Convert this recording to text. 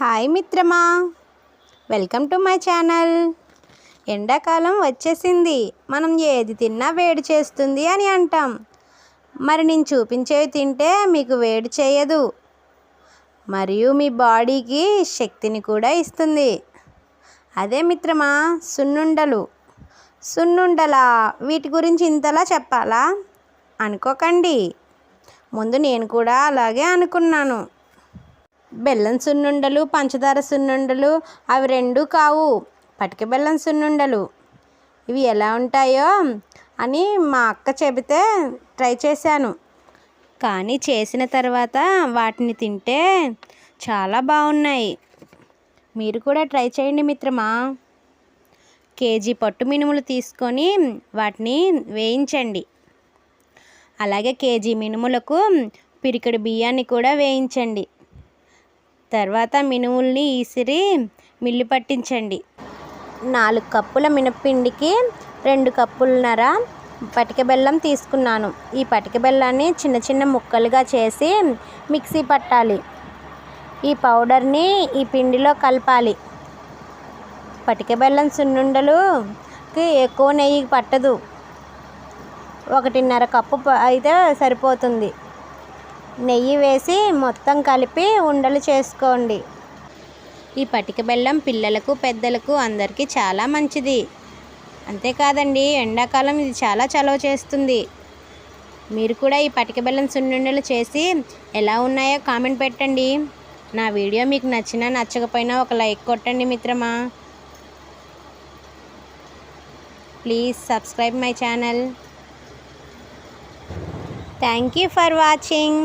Hi మిత్రమా. Welcome to my channel. ఎండాకాలం వచ్చేసింది. మనం ఏది తిన్నా వేడి చేస్తుంది అని అంటాం. మరి నేను చూపించేవి తింటే మీకు వేడి చేయదు. మరియు మీ బాడీకి శక్తిని కూడా ఇస్తుంది. అదే మిత్రమా సున్నుండలు. సున్నుండలా వీటి గురించి ఇంతలా చెప్పాలా? అనుకోకండి. ముందు నేను కూడా అలాగే అనుకున్నాను. బెల్లం సున్నుండలు పంచదార సున్నుండలు అవి రెండు కావు. పటిక బెల్లం సున్నుండలు. ఇవి ఎలా ఉంటాయో అని మా అక్క చెబితే ట్రై చేశాను. కానీ చేసిన తర్వాత వాటిని తింటే చాలా బాగున్నాయి మీరు కూడా ట్రై చేయండి మిత్రమా. కేజీ పట్టు మినుములు తీసుకొని వాటిని వేయించండి. అలాగే కేజీ మినుములకు పిరికెడు బియ్యాన్ని కూడా వేయించండి. తర్వాత మినుముల్ని ఈసిరి మిల్లి పట్టించండి. నాలుగు కప్పుల మినప్పిండికి రెండు కప్పులన్నర పటిక బెల్లం తీసుకున్నాను. ఈ పటిక బెల్లాన్ని చిన్న చిన్న ముక్కలుగా చేసి మిక్సీ పట్టాలి. ఈ పౌడర్ని ఈ పిండిలో కలపాలి. పటిక బెల్లం సున్నుండలుకి ఎక్కువ నెయ్యి పట్టదు. ఒకటిన్నర కప్పు అయితే సరిపోతుంది. నెయ్యి వేసి మొత్తం కలిపి ఉండలు చేసుకోండి. ఈ పటిక బెల్లం పిల్లలకు పెద్దలకు అందరికీ చాలా మంచిది. అంతేకాదండి ఎండాకాలం ఇది చాలా చలవ చేస్తుంది. మీరు కూడా ఈ పటిక బెల్లం సున్నుండలు చేసి ఎలా ఉన్నాయో కామెంట్ పెట్టండి. నా వీడియో మీకు నచ్చినా నచ్చకపోయినా ఒక లైక్ కొట్టండి మిత్రమా. Please subscribe my channel. Thank you for watching.